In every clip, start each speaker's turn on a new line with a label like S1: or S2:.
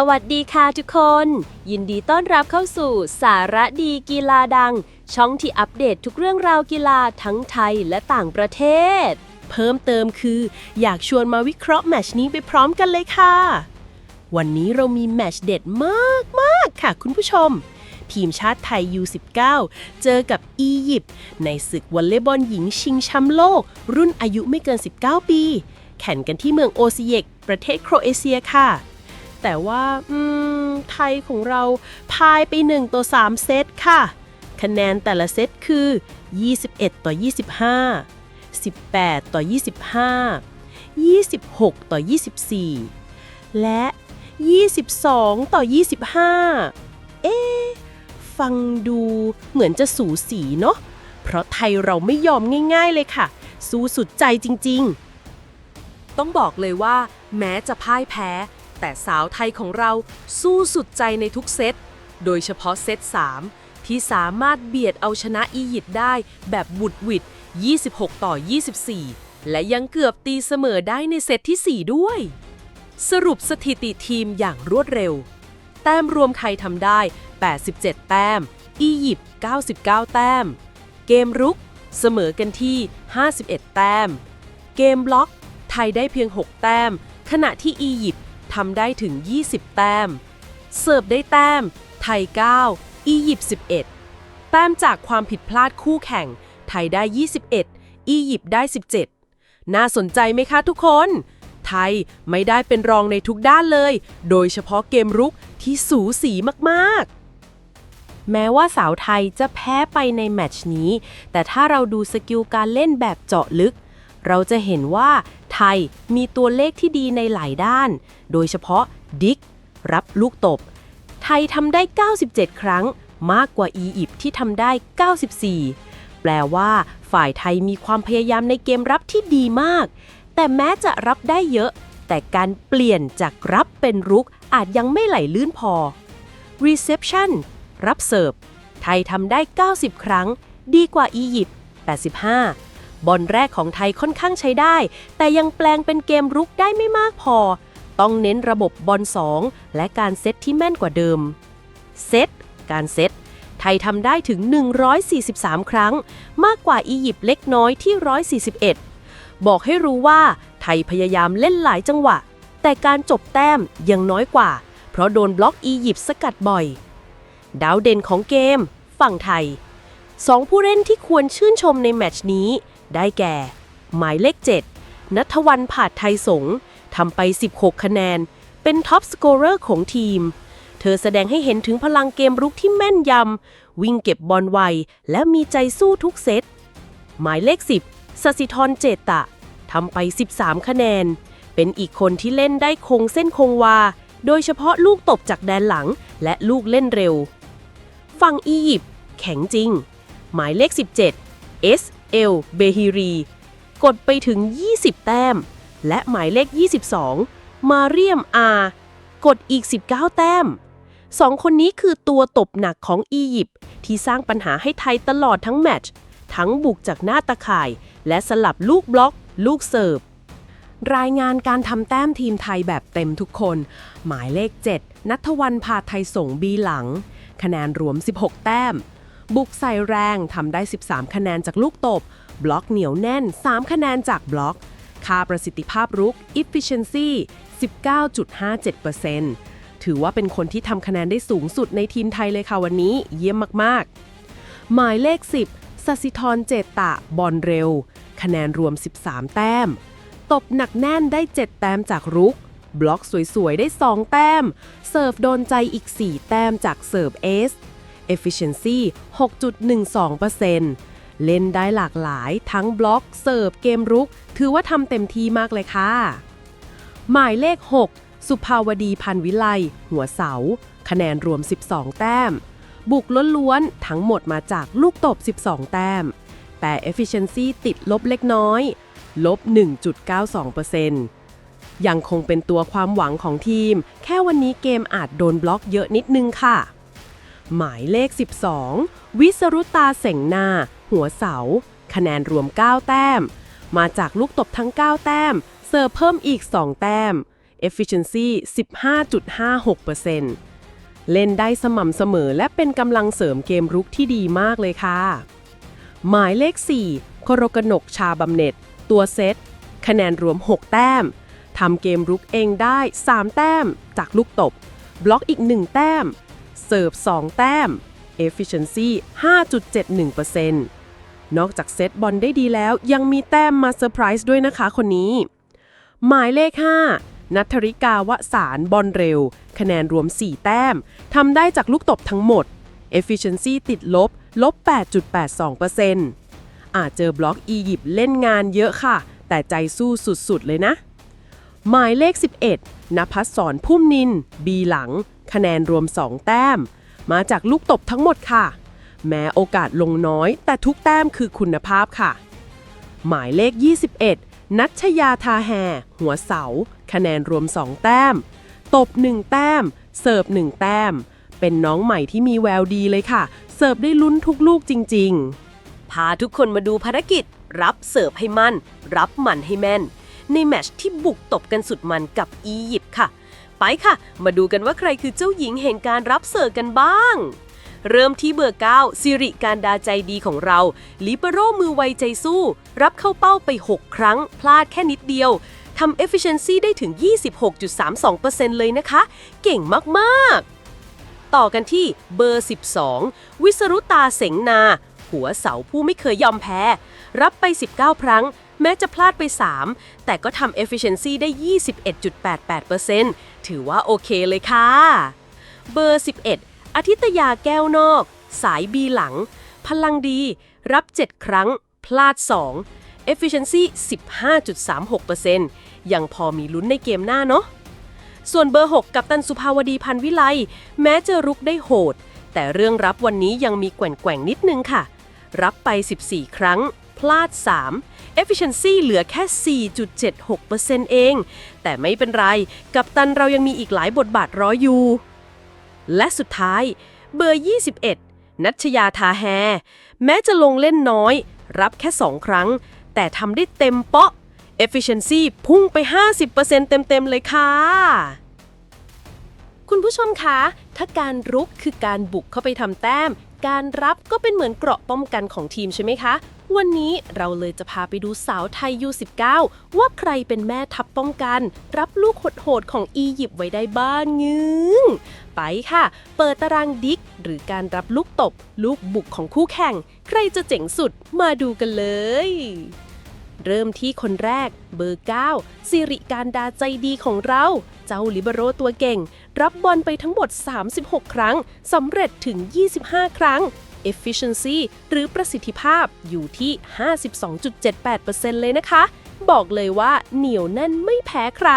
S1: สวัสดีค่ะทุกคน ยินดีต้อนรับเข้าสู่สาระดีกีฬาดัง ช่องที่อัปเดตทุกเรื่องราวกีฬาทั้งไทยและต่างประเทศ เพิ่มเติมคือ อยากชวนมาวิเคราะห์แมชนี้ไปพร้อมกันเลยค่ะ วันนี้เรามีแมชเด็ดมากๆค่ะคุณผู้ชม ทีมชาติไทย U19 เจอกับอียิปต์ในศึกวอลเลย์บอลหญิงชิงแชมป์โลก รุ่นอายุไม่เกิน 19 ปี แข่งกันที่เมืองโอซิเยก ประเทศโครเอเชียค่ะ แต่ว่าอืมไทยของเราพายไป 1 ต่อ 3 เซตค่ะ คะแนนแต่ละเซตคือ 21 ต่อ 25 18 ต่อ 25 26 ต่อ 24 และ 22 ต่อ 25 เอ๊ฟังดูเหมือนจะสูสีเนาะ เพราะไทยเราไม่ยอมง่าย ๆเลยค่ะ สู้สุดใจจริง ๆ
S2: ต้องบอกเลยว่า แม้จะพ่ายแพ้ แต่สาวไทยของเราสู้สุดใจในทุกเซต โดยเฉพาะเซต 3 ที่สามารถเบียดเอาชนะอียิปต์ได้แบบบุดวิด 26 ต่อ 24 และยังเกือบตีเสมอได้ในเซตทีสี่ 4 ด้วย สรุปสถิติทีมอย่างรวดเร็ว แต้มรวมไทยทำได้ 87 แต้ม อียิปต์ 99 แต้ม เกมรุก เสมอกันที่ 51 แต้ม เกมบล็อก ไทยได้เพียง 6 แต้ม ขณะที่อียิปต์ ทำได้ถึง 20 แต้ม เสิร์ฟได้แต้ม ไทย 9 อียิปต์ 11 แต้มจากความผิดพลาดคู่แข่ง ไทยได้ 21 อียิปต์ได้ 17 น่าสนใจไหมคะทุกคน ไทยไม่ได้เป็นรองในทุกด้านเลย โดยเฉพาะเกมรุกที่สูสีมากๆแม้ว่าสาวไทยจะแพ้ไปในแมตช์นี้ แต่ถ้าเราดูสกิลการเล่นแบบเจาะลึก เราจะเห็นว่าไทยมีตัวเลขที่ดีในหลายด้าน โดยเฉพาะดิกรับลูกตบ ไทยทำได้ 97 ครั้งมากกว่าอียิปต์ที่ทำได้ 94 แปลว่า ฝ่ายไทยมีความพยายามในเกมรับที่ดีมาก แต่แม้จะรับได้เยอะ แต่การเปลี่ยนจากรับเป็นรุกอาจยังไม่ไหลลื่นพอ Reception รับเสิร์ฟ ไทยทำได้ 90 ครั้ง ดีกว่าอียิปต์85 บอลแรกของไทยค่อนข้างใช้ได้ แต่ยังแปลงเป็นเกมรุกได้ไม่มากพอ ต้องเน้นระบบบอล2 และการเซตที่แม่นกว่าเดิม เซต การเซต ไทยทำได้ถึง 143 ครั้ง มากกว่าอียิปต์เล็กน้อยที่ 141 บอกให้รู้ว่าไทยพยายามเล่นหลายจังหวะ แต่การจบแต้มยังน้อยกว่า เพราะโดนบล็อกอียิปต์สกัดบ่อย ดาวเด่นของเกม ฝั่งไทยสองผู้เล่นที่ควรชื่นชมในแมตช์นี้ ได้แก่ หมายเลข 7 นัทวันผาดไทยสงทำไป 16 คะแนน เป็นท็อปสโกเรอร์ของทีม เธอแสดงให้เห็นถึงพลังเกมรุกที่แม่นยำ วิ่งเก็บบอลไว และมีใจสู้ทุกเซต หมายเลข 10สสิธรเจตะทำไป 13 คะแนน เป็นอีกคนที่เล่นได้คงเส้นคงวา โดยเฉพาะลูกตบจากแดนหลังและลูกเล่นเร็ว ฝั่งอียิปต์แข็งจริง หมายเลข 17 S L เบฮิรี กดไปถึง 20 แต้ม และหมายเลข 22 มาเรียมอา กดอีก 19 แต้มสองคนนี้คือตัวตบหนักของอียิปต์ที่สร้างปัญหาให้ไทยตลอดทั้งแมตช์ทั้งบุกจากหน้าตะข่าย และสลับลูกบล็อก ลูกเสิร์ฟ รายงานการทำแต้มทีมไทยแบบเต็มทุกคน หมายเลข 7 นัทวันพาไทยส่งบีหลัง คะแนนรวม 16 แต้ม บุกใส่แรงทำได้ 13 คะแนนจากลูกตบ บล็อกเหนียวแน่น 3 คะแนนจากบล็อก ค่าประสิทธิภาพรุก efficiency 19.57%ถือว่าเป็นคนที่ทำคะแนนได้สูงสุดในทีมไทยเลยค่ะวันนี้ เยี่ยมมากๆ หมายเลข 10สสิธรเจตะ บอลเร็ว คะแนนรวม 13 แต้ม ตบหนักแน่นได้ 7 แต้มจากรุก บล็อกสวยๆ ได้ 2 แต้ม เสิร์ฟโดนใจอีก 4 แต้มจากเสิร์ฟเอส efficiency 6.12%เล่นได้หลากหลายทั้งบล็อก เสิร์ฟ เกมรุก ถือว่าทำเต็มที่มากเลยค่ะ หมายเลข 6 สุภาวดีพันวิไล หัวเสา คะแนนรวม 12 แต้ม บุกล้วนๆ ทั้งหมดมาจากลูกตบ 12 แต้ม แต่ efficiency ติดลบเล็กน้อย ลบ 1.92%ยังคงเป็นตัวความหวังของทีม แค่วันนี้เกมอาจโดนบล็อกเยอะนิดนึงค่ะ หมายเลข 12 วิสรุตาเสงนา หัวเสา คะแนนรวม 9 แต้ม มาจากลูกตบทั้ง 9 แต้ม เสิร์ฟเพิ่มอีก 2 แต้ม
S3: efficiency 15.56%เล่นได้สม่ำเสมอและเป็นกำลังเสริมเกมรุกที่ดีมากเลยค่ะ หมายเลข 4 โคโรกนกชาบำเน็ต ตัวเซต คะแนนรวม 6 แต้ม ทำเกมรุกเองได้ 3 แต้ม จากลูกตบ บล็อกอีก 1 แต้ม เสิร์ฟ 2 แต้ม efficiency 5.71%นอกจากเซตบอลได้ดีแล้วยังมีแต้มมาเซอร์ไพรส์ด้วยนะคะคนนี้ หมายเลข 5 นัทริกาวสารบอลเร็ว คะแนนรวม 4 แต้มทำได้จากลูกตบทั้งหมด efficiency ติดลบ ลบ 8.82%อาจเจอบล็อกอียิปต์เล่นงานเยอะค่ะ แต่ใจสู้สุดๆเลยนะ หมายเลข 11นภัสสรพุ่มนิน บีหลัง คะแนนรวม 2 แต้ม มาจากลูกตบทั้งหมดค่ะ แม้โอกาสลงน้อย แต่ทุกแต้มคือคุณภาพค่ะ หมายเลข 21 นัชยาทาแฮหัวเสา คะแนนรวม 2 แต้ม ตบ 1 แต้ม เสิร์ฟ 1 แต้ม เป็นน้องใหม่ที่มีแววดีเลยค่ะ เสิร์ฟได้ลุ้นทุกลูกจริง ๆ
S1: พาทุกคนมาดูภารกิจ รับเสิร์ฟให้มั่น รับมันให้แม่น ในแมชที่บุกตบกันสุดมันกับอียิปต์ค่ะ ไปค่ะ มาดูกันว่าใครคือเจ้าหญิงแห่งการรับเสิร์ฟกันบ้าง เริ่มที่เบอร์9สิริการดาใจดีของเรา ลิเปโรมือไวใจสู้ รับเข้าเป้าไป 6 ครั้ง พลาดแค่นิดเดียวทำ efficiency ได้ถึง 26.32%เลยนะคะ เก่งมากๆ ต่อกันที่เบอร์ 12 วิสรุตาเสงนา หัวเสาผู้ไม่เคยยอมแพ้ รับไป 19 ครั้ง แม้จะพลาดไป 3 แต่ก็ทำ efficiency ได้ 21.88%ถือว่าโอเคเลยค่ะ เบอร์ 11 อาทิตยาแก้วนอก สายบีหลัง พลังดี รับ 7 ครั้ง พลาด 2 efficiency 15.36%ยังพอมีลุ้นในเกมหน้าเนาะส่วนเบอร์ 6 กับตันสุภาวดีพันวิไล แม้จะรุกได้โหด แต่เรื่องรับวันนี้ยังมีแกว่งๆนิดนึงค่ะ รับไป 14 ครั้ง พลาด 3 efficiency เหลือแค่ 4.76%เอง แต่ไม่เป็นไร กับตันเรายังมีอีกหลายบทบาทรออยู่ และสุดท้าย เบอร์ 21 นัชยาทาแฮ แม้จะลงเล่นน้อย รับแค่ 2 ครั้ง แต่ทำได้เต็มเปาะ efficiency พุ่งไป 50%เต็มๆเลยค่ะคุณผู้ชมคะ ถ้าการรุกคือการบุกเข้าไปทำแต้ม การรับก็เป็นเหมือนเกราะป้องกันของทีมใช่ไหมคะ วันนี้เราเลยจะพาไปดูสาวไทย U19 ว่าใครเป็นแม่ทัพป้องกัน รับลูกโหดๆของอียิปต์ไว้ได้บ้างงึงไปค่ะ เปิดตารางดิก หรือการรับลูกตบ ลูกบุกของคู่แข่ง ใครจะเจ๋งสุดมาดูกันเลย เริ่มที่คนแรก เบอร์ 9 สิริการดาใจดีของเรา เจ้าลิเบโรตัวเก่ง รับบอลไปทั้งหมด 36 ครั้งสำเร็จถึง 25 ครั้ง efficiency หรือประสิทธิภาพอยู่ที่ 52.78%เลยนะคะ บอกเลยว่าเหนียวแน่นไม่แพ้ใคร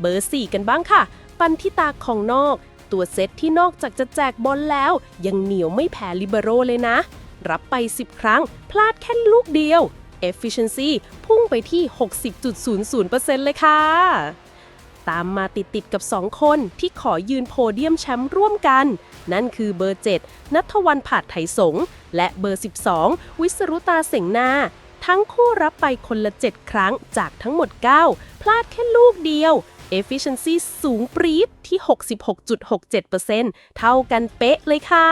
S1: เบอร์ 4 กันบ้างค่ะ ปันทิตาของนอก ตัวเซตที่นอกจากจะแจกบอลแล้ว ยังเหนียวไม่แพ้ลิเบโรเลยนะ รับไป 10 ครั้ง พลาดแค่ลูกเดียว efficiency พุ่งไปที่ 60.00%เลยค่ะตามมาติดๆกับ 2 คนที่ขอยืนโพเดียมแชมป์ร่วมกัน นั่นคือเบอร์ 7 นัทวันผาดไถสง และเบอร์ 12 วิสรุตาเสงนา ทั้งคู่รับไปคนละ 7 ครั้งจากทั้งหมด 9 พลาดแค่ลูกเดียว efficiency สูงปรี๊ดที่ 66.67%เท่ากันเป๊ะเลยค่ะ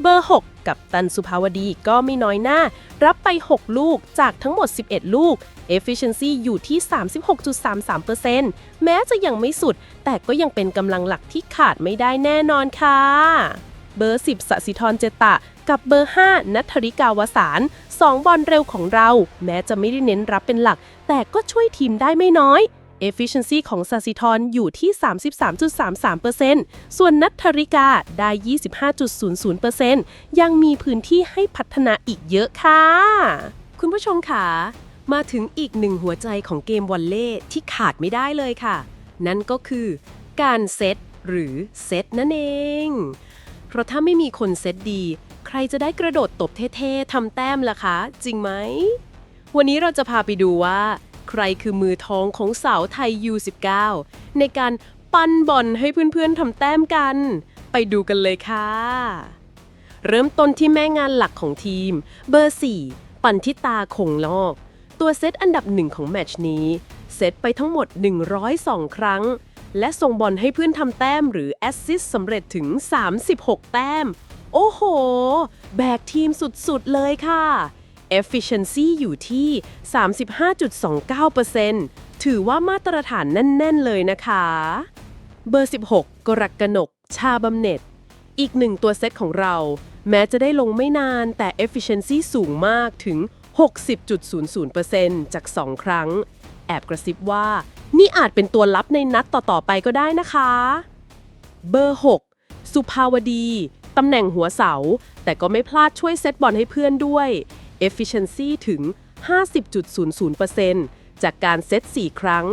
S1: เบอร์ 6 กับตันสุภาวดีก็ไม่น้อยหน้า รับไป 6 ลูกจากทั้งหมด 11 ลูก efficiency อยู่ที่ 36.33%แม้จะยังไม่สุด แต่ก็ยังเป็นกำลังหลักที่ขาดไม่ได้แน่นอนค่ะ เบอร์ 10สสิธรเจตะ กับเบอร์ 5 นัทธริกาวสารสองบอลเร็วของเรา แม้จะไม่ได้เน้นรับเป็นหลัก แต่ก็ช่วยทีมได้ไม่น้อย efficiency ของสสิธรอยู่ที่ 33.33%ส่วนนัทธริกาได้ 25.00%ยังมีพื้นที่ให้พัฒนาอีกเยอะค่ะ คุณผู้ชมค่ะ มาถึงอีกหนึ่งหัวใจของเกมวอลเล่ที่ขาดไม่ได้เลยค่ะ นั่นก็คือการเซตหรือเซตนั่นเอง เพราะถ้าไม่มีคนเซตดี ใครจะได้กระโดดตบเท่ๆทำแต้มล่ะคะ จริงไหม วันนี้เราจะพาไปดูว่า รคือมือทองของสาวไทย U19 ในการปันบอลให้เพื่อนๆทำแต้มกัน ไปดูกันเลยค่ะ เริ่มต้นที่แม่งานหลักของทีม เบอร์ 4 ปันทิตาคงลอก ตัวเซตอันดับหนึ่งของแมตช์นี้
S3: เซตไปทั้งหมด 102 ครั้ง และส่งบอลให้เพื่อนทำแต้มหรือแอสซิสสำเร็จถึง 36 แต้ม โอ้โห แบกทีมสุดๆเลยค่ะ efficiency อยู่ที่ 35.29%ถือว่ามาตรฐานแน่น ๆ เลยนะคะ เบอร์ 16 กรกนก ชาบำเหน็จ อีกหนึ่งตัวเซตของเรา แม้จะได้ลงไม่นานแต่ efficiency สูงมากถึง 60.00%จาก 2 ครั้ง แอบกระซิบว่า นี่อาจเป็นตัวลับในนัดต่อ ๆ ไปก็ได้นะคะ เบอร์ 6 สุภาวดีตำแหน่งหัวเสา แต่ก็ไม่พลาดช่วยเซตบอลให้เพื่อนด้วย efficiency ถึง 50.00%จากการเซต 4 ครั้ง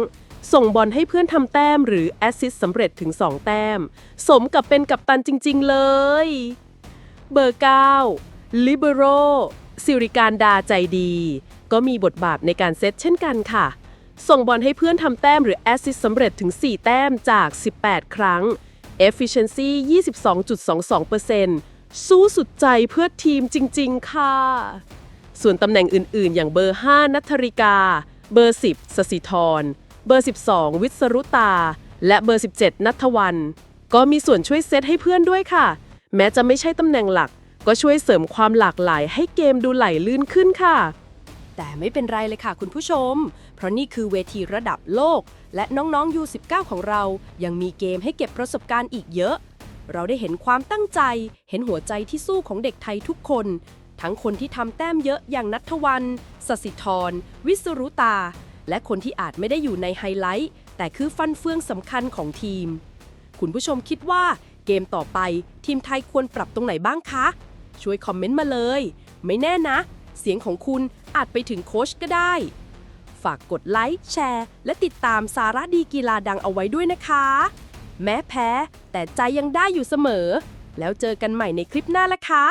S3: ส่งบอลให้เพื่อนทำแต้มหรือแอสซิสต์สำเร็จถึง 2 แต้ม สมกับเป็นกัปตันจริง ๆ เลย เบอร์ 9 Libero สิริการดาใจดี ก็มีบทบาทในการเซตเช่นกันค่ะ ส่งบอลให้เพื่อนทำแต้มหรือแอสซิสต์สำเร็จถึง 4 แต้มจาก 18 ครั้ง efficiency 22.22%สู้สุดใจเพื่อทีมจริง ๆ ค่ะ ส่วนตำแหน่งอื่นๆ อย่างเบอร์ 5 นัทธริกา เบอร์ 10 สสิธร เบอร์ 12 วิศรุตา และเบอร์ 17 นัทวัน ก็มีส่วนช่วยเซตให้เพื่อนด้วยค่ะ แม้จะไม่ใช่ตำแหน่งหลัก ก็ช่วยเสริมความหลากหลายให้เกมดูไหลลื่นขึ้นค่ะ
S1: แต่ไม่เป็นไรเลยค่ะคุณผู้ชม เพราะนี่คือเวทีระดับโลก และน้องๆ U19 ของเรา ยังมีเกมให้เก็บประสบการณ์อีกเยอะ เราได้เห็นความตั้งใจ เห็นหัวใจที่สู้ของเด็กไทยทุกคน ทั้งคนที่ทำแต้มเยอะอย่างนัทวันสสิธร วิศรุตา และคนที่อาจไม่ได้อยู่ในไฮไลท์ แต่คือฟันเฟืองสำคัญของทีม คุณผู้ชมคิดว่าเกมต่อไปทีมไทยควรปรับตรงไหนบ้างคะ ช่วยคอมเมนต์มาเลย ไม่แน่นะ เสียงของคุณอาจไปถึงโค้ชก็ได้ ฝากกดไลค์แชร์ และติดตามสาระดีกีฬาดังเอาไว้ด้วยนะคะ แม้แพ้แต่ใจยังได้อยู่เสมอ แล้วเจอกันใหม่ในคลิปหน้าละคะ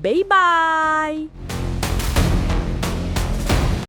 S1: Bye-bye!